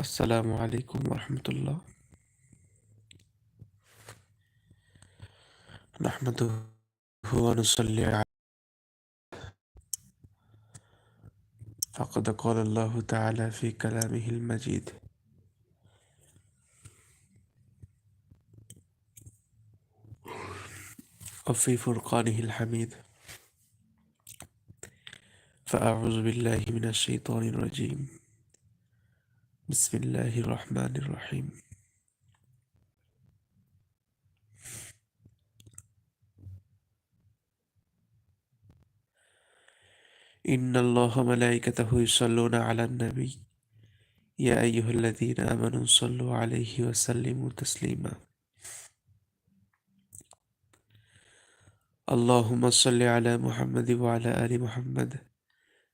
السلام عليكم ورحمة الله. نحمده ونصلي على فقد قال الله تعالى في كلامه المجيد. وفي فرقانه الحميد. فأعوذ بالله من الشيطان الرجيم. بسم الله الرحمن الرحيم. إن الله ملائكته يصلون على النبي. يا أيها الذين آمنوا صلوا عليه وسلموا تسليما. اللهم صل على محمد وعلى آل محمد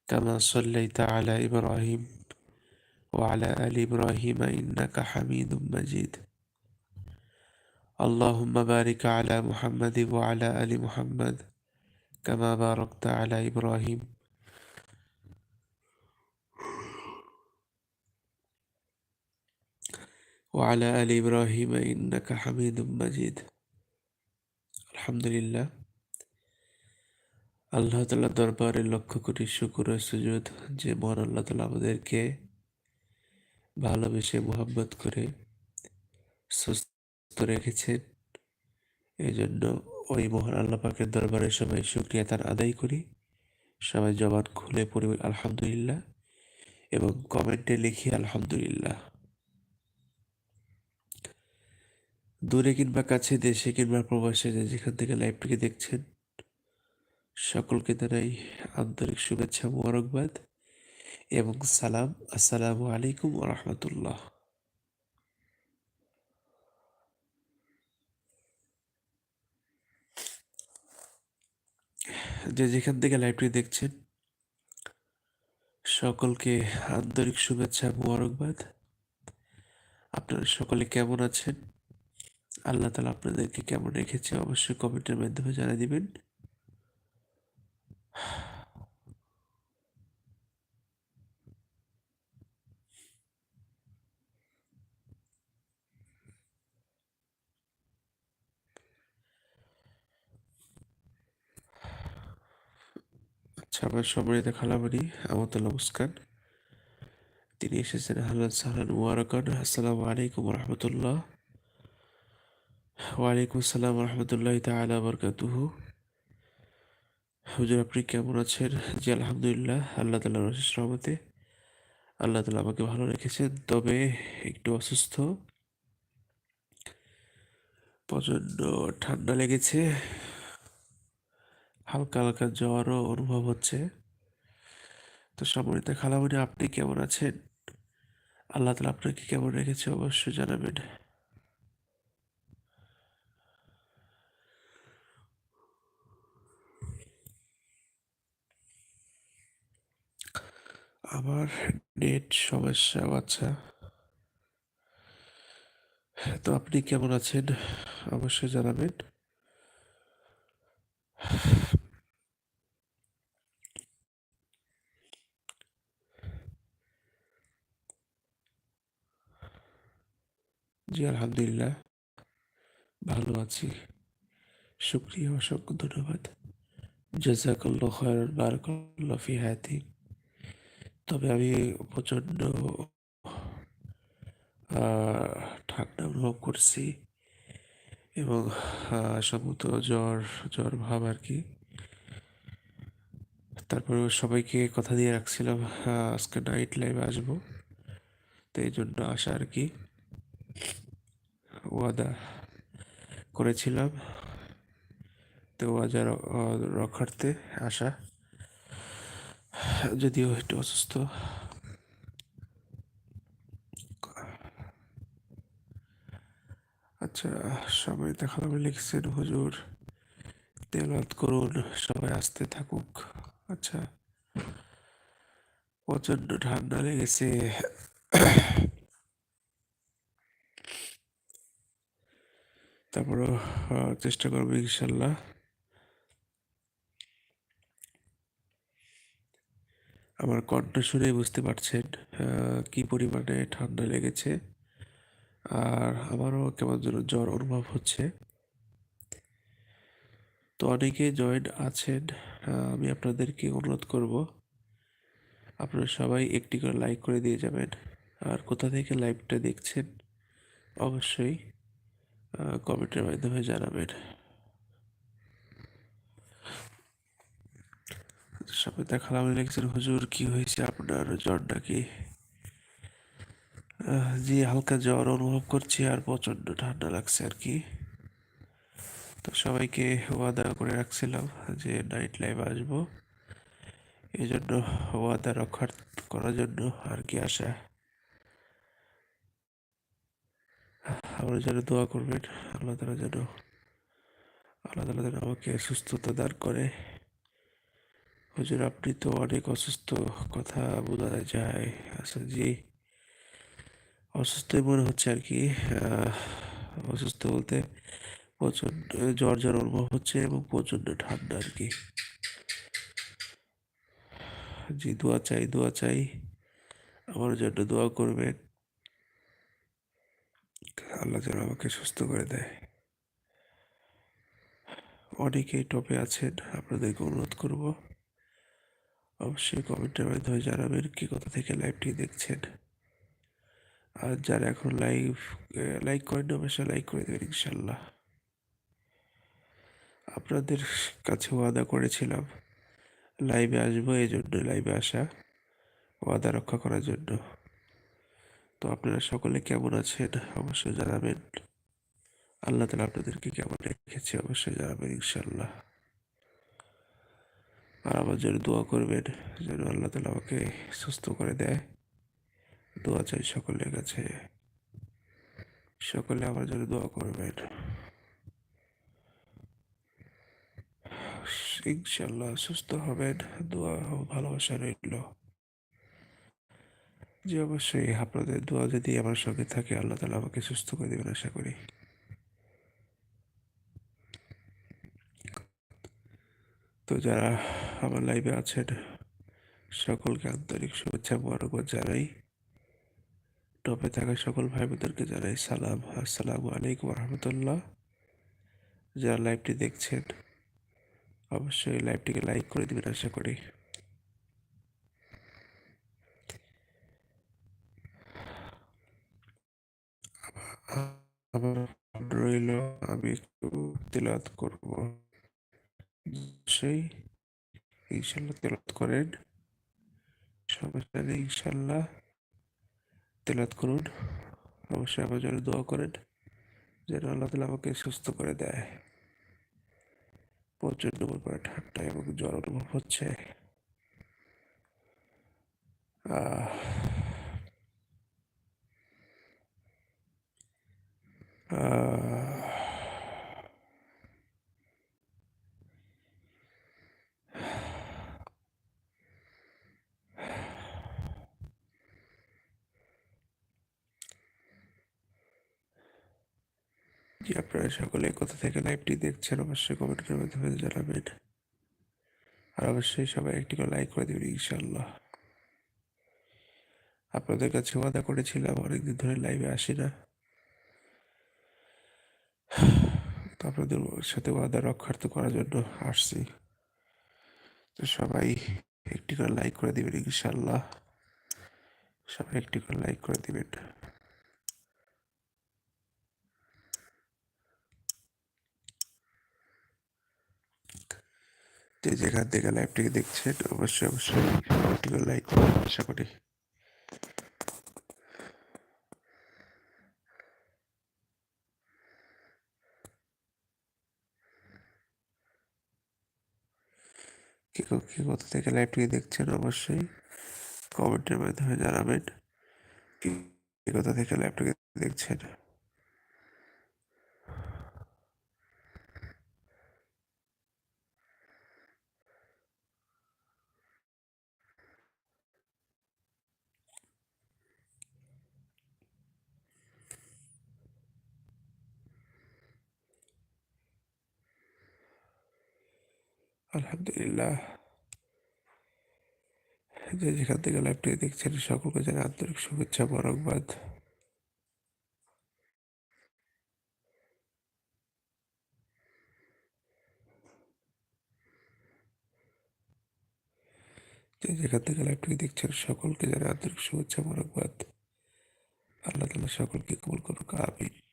كما صليت على إبراهيم. وعلى آل إبراهيم إنك حميد مجيد اللهم بارك على محمد وعلى آل محمد كما باركت على إبراهيم وعلى آل إبراهيم إنك حميد مجيد الحمد لله আল্লাহ তালা দরবারে লক্ষ কোটি শুকুর সুযোগ যে মহান আল্লাহ তালা আমাদেরকে ভালোবেসে মোহাম্মত করে সুস্থ রেখেছেন। এই জন্য ওই মহান আল্লাহ পাকের দরবারে সবাই শুক্রিয়া তার আদায় করি। সবাই জবান খুলে পড়ি আলহামদুলিল্লাহ এবং কমেন্টে লিখি আলহামদুলিল্লাহ। দূরে কিংবা কাছে, দেশে কিংবা প্রবাসে যেখান থেকে লাইভটিকে দেখছেন, সকলকে তারাই আন্তরিক শুভেচ্ছা মোবারকবাদ। এবং সালাম, আসসালামু আলাইকুম রহমতুল্লাহ। যে যেখান থেকে লাইভটি দেখছেন, সকলকে আন্তরিক শুভেচ্ছা মোবারকবাদ। আপনারা সকলে কেমন আছেন? আল্লাহ তালা আপনাদেরকে কেমন রেখেছে? অবশ্যই কমেন্টের মাধ্যমে জানিয়ে দিবেন। আমার সম্মানিত খালাবাড়ি আমতুল্লাহ মুস্কান তিনি এসেছেন হালান সাহান মুবারকান আসসালামু আলাইকুম রহমতুল্লাহ। ওয়ালাইকুম আসসালাম রহমতুল্লাহ তালা বরকাতুহু। হুজুর, আপনি কেমন আছেন? জি, আলহামদুলিল্লাহ। আল্লাহ তালা রশিস রহমতে। আল্লাহ তালা আমাকে ভালো রেখেছেন। তবে একটু অসুস্থ। প্রচণ্ড ঠান্ডা লেগেছে। হালকা হালকা জ্বরও অনুভব হচ্ছে। তো সম্মানিত খালামণি আপনি কেমন আছেন? আল্লাহ তালা আপনাকে কেমন রেখেছে অবশ্যই জানাবেন। আমার নেট সমস্যা আচ্ছা। তো আপনি কেমন আছেন? অবশ্যই জানাবেন। জি, আলহামদুলিল্লাহ। ভালো আছি। শুক্রিয়া, অসংখ্য ধন্যবাদ। ফি হায়াতি তবে আমি প্রচণ্ড ঠান্ডা অনুভব করছি এবং সম্ভবত জ্বর জ্বর ভাব আর কি। তারপরে সবাইকে কথা দিয়ে রাখছিলাম আজকে নাইট লাইভে আসব। তো এই জন্য আসা আর কি। ওয়াদা করেছিলাম। তো ওয়াদা রক্ষার্থে আসা। যদিও একটু অসুস্থ। আচ্ছা সবাই দেখালাম লিখছেন, হুজুর তেলত করুন, সবাই আসতে থাকুক। আচ্ছা প্রচণ্ড ঠান্ডা লেগেছে। তারপর চেষ্টা করব ইনশাল্লাহ। আমার কণ্ঠ শুনেই বুঝতে পারছেন কি পরিমাণে ঠান্ডা লেগেছে আর আমারও কেমন যেন জ্বর অনুভব হচ্ছে। তো অনেকে জয়েন্ট আছেন আমি আপনাদেরকে অনুরোধ করব, আপনারা সবাই একটি করে লাইক করে দিয়ে যাবেন। আর কোথা থেকে লাইভটা দেখছেন, অবশ্যই কমেন্টের মাধ্যমে জানাবেন। সবাই দেখালাম লিখছেন হুজুর কি হয়েছে আপনার জ্বরটা কি? আহ, জি হালকা জ্বর অনুভব করছি আর প্রচণ্ড ঠান্ডা লাগছে আর কি। তো সবাইকে ওয়াদা করে রাখছিলাম যে নাইট লাইভ আসব। এই জন্য ওয়াদা রক্ষা করার জন্য আর কি আসা। আমরা যেন দোয়া করবেন। আল্লাহ তালা যেন, আল্লাহ তালা যেন আমাকে সুস্থতা দান করে। হুজুর, আপনি তো অনেক অসুস্থ, কথা বোঝা যায়। আসলে জি, অসুস্থই মনে হচ্ছে আর কি। অসুস্থ বলতে প্রচণ্ড জ্বর জ্বর অনুভব হচ্ছে এবং প্রচণ্ড ঠান্ডা আর কি। জি, দোয়া চাই দোয়া চাই। আমার জন্য দোয়া করবেন। আল্লাহ যেন আমাকে সুস্থ করে দেয়। অনেকেই টপে আছেন, আপনাদেরকে অনুরোধ করব, অবশ্যই কমেন্টের মাধ্যমে জানাবেন কি কথা থেকে লাইভটি দেখছেন। আর যারা এখন লাইভ লাইক করেন অবশ্যই লাইক করে দেবেন ইনশাল্লাহ আপনাদের কাছে ওয়াদা করেছিলাম লাইভে আসব এই জন্য লাইভে আসা, ওয়াদা রক্ষা করার জন্য। তো আপনারা সকলে কেমন আছেন? অবশ্যই জানাবেন। আল্লাহ তালা আপনাদেরকে কেমন রেখেছে অবশ্যই জানাবেন ইনশাল্লাহ আর আমার জন্য দোয়া করবেন, যেন আল্লাহ তালা আমাকে সুস্থ করে দেয়। দোয়া চাই সকলের কাছে। সকলে আমার জন্য দোয়া করবেন। ইনশাল্লাহ সুস্থ হবেন, দোয়া ভালোবাসা রইল। যে অবশ্যই। আপনাদের দোয়া যদি আমার সঙ্গে থাকে, আল্লাহ তালা আমাকে সুস্থ করে দেবেন, আশা করি। তো যারা আমার লাইভে আছেন, সকলকে আন্তরিক শুভেচ্ছা, মোবারকবাদ জানাই। টপে থাকা সকল ভাই বোনদেরকে জানাই সালাম। আসসালামু আলাইকুম রহমতুল্লাহ। যারা লাইভটি দেখছেন, অবশ্যই লাইভটিকে লাইক করে দিবেন, আশা করি। আমার রইল, আমি একটু তেলাত করব। অবশ্যই ইনশাল্লাহ তেলাত করেন। সমস্যা নেই ইনশাল্লাহ তেলাত করুন। অবশ্যই আমার জন্য দোয়া করেন, যেন আল্লাহ তালা আমাকে সুস্থ করে দেয়। প্রচণ্ড পরিমাণে ঠান্ডা এবং জ্বর অনুভব হচ্ছে। আহ জি, আপনারা সকলে কোথা থেকে লাইভটি দেখছেন, অবশ্যই কমেন্টের মাধ্যমে জানাবেন। আর অবশ্যই সবাই একটি করে লাইক করে দেবেন ইনশাল্লাহ আপনাদের কাছে ওয়াদা করেছিলাম, অনেকদিন ধরে লাইভে আসি না। আপনাদের সাথে ওয়াদা রক্ষার্থ করার জন্য আসছি। তো সবাই একটি করে লাইক করে দিবেন ইনশাল্লাহ সবাই একটি করে লাইক করে দিবেন। যে যেখান থেকে লাইভটিকে দেখছেন, অবশ্যই অবশ্যই একটি করে লাইক আশা করি কি ক- কোথা থেকে? লাইভটিকে দেখছেন? অবশ্যই কমেন্টের মাধ্যমে জানাবেন। কি কোথা থেকে? লাইভটিকে দেখছেন? আলহামদুলিল্লাহ। যে যেখান থেকে লাইভটি দেখছেন, সকলকে জানাই আন্তরিক শুভেচ্ছা মোবারকবাদ যে যেখান থেকে লাইভটি দেখছেন, সকলকে জানাই আন্তরিক শুভেচ্ছা মোবারকবাদ আল্লাহ তালা সকলকে কবুল করুক, আমিন।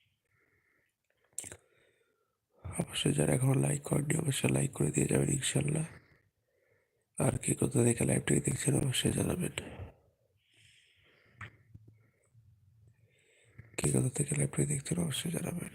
অবশ্যই যারা এখন লাইক করেনি অবশ্যই লাইক করে দিয়ে যাবেন ইনশাল্লাহ। আর কি কোথা থেকে লাইভটি দেখছেন, অবশ্যই জানাবেন। কে কোথা থেকে লাইভটি দেখছেন, অবশ্যই জানাবেন।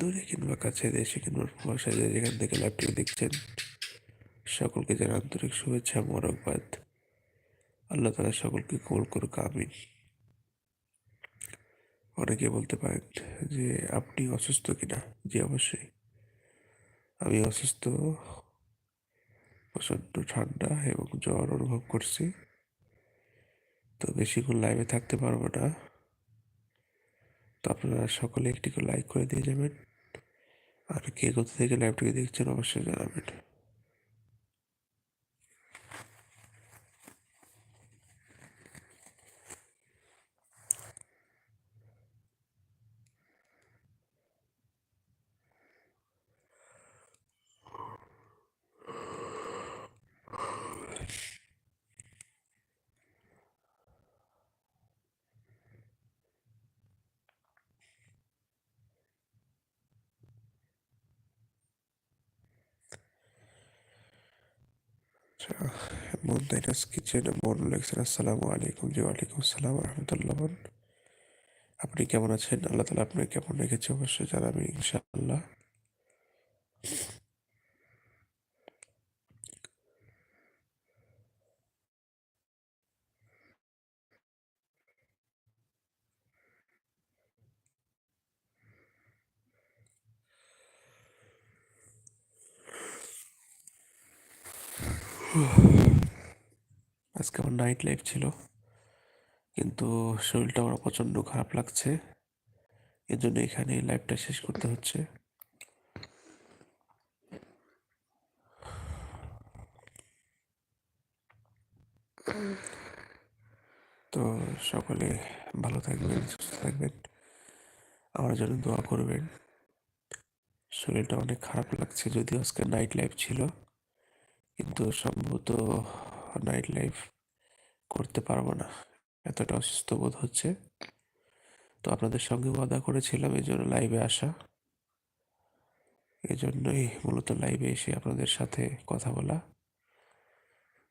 দূরে কিংবা কাছে দেশে কিংবা প্রবাসে যে যেখান থেকে লাইভটি দেখছেন, সকলকে যেন আন্তরিক শুভেচ্ছা মোরকবাদ আল্লাহ তালা সকলকে কবুল করুক, আমিন। অনেকে বলতে পারেন যে, আপনি অসুস্থ কিনা? জি, অবশ্যই। আমি অসুস্থ, প্রচণ্ড ঠান্ডা এবং জ্বর অনুভব করছি। তো বেশিক্ষণ লাইভে থাকতে পারব না। তো আপনারা সকলে একটি করে লাইক করে দিয়ে যাবেন। আর কে কোথা থেকে লাইভটিকে দেখছেন অবশ্যই জানাবেন। আচ্ছা কিচেন কিচেনে মন লেগেছেন আসসালামু আলাইকুম জি, ওয়ালাইকুম আসসালাম রহমতুল্লাহ। আপনি কেমন আছেন? আল্লাহ তালা আপনাকে কেমন রেখেছে? অবশ্যই জানাবেন ইনশাআল্লাহ। আজকে আমার নাইট লাইফ ছিল। কিন্তু শরীরটা আমার প্রচণ্ড খারাপ লাগছে। এর জন্য এখানে লাইফটা শেষ করতে হচ্ছে। তো সকলে ভালো থাকবেন, সুস্থ থাকবেন। আমার জন্য দোয়া করবেন। শরীরটা অনেক খারাপ লাগছে যদিও আজকে নাইট লাইফ ছিল। কিন্তু সম্ভবত নাইট লাইফ করতে পারব না। এতটা অসুস্থ বোধ হচ্ছে। তো আপনাদের সঙ্গে ওয়াদা করেছিলাম, এই জন্য লাইভে আসা। এই জন্যই মূলত লাইভে এসে আপনাদের সাথে কথা বলা।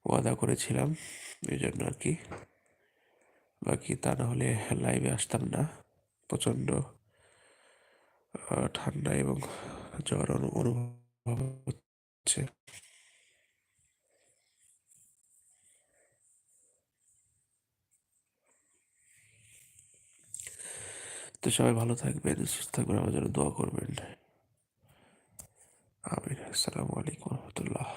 ওয়াদা করেছিলাম, এই জন্য আর কি। বাকি তা না হলে লাইভে আসতাম না। প্রচণ্ড ঠান্ডা এবং জ্বর অনুভব হচ্ছে। তো সবাই ভালো থাকবেন সুস্থ থাকবেন আমার জন্য দোয়া করবেন। আমিন আসসালামু আলাইকুম রহমতুল্লাহ।